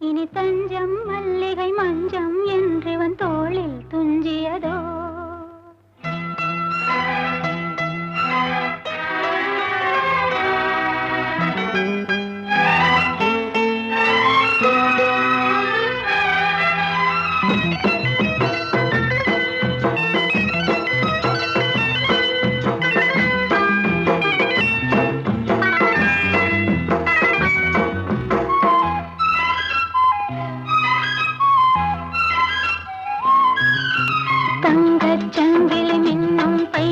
இனி தஞ்சம் மல்லிகை மஞ்சம் என்று வன் தோளில் துஞ்சியதோ Thank you. தங்கச் சங்கிலி மின்னும் பை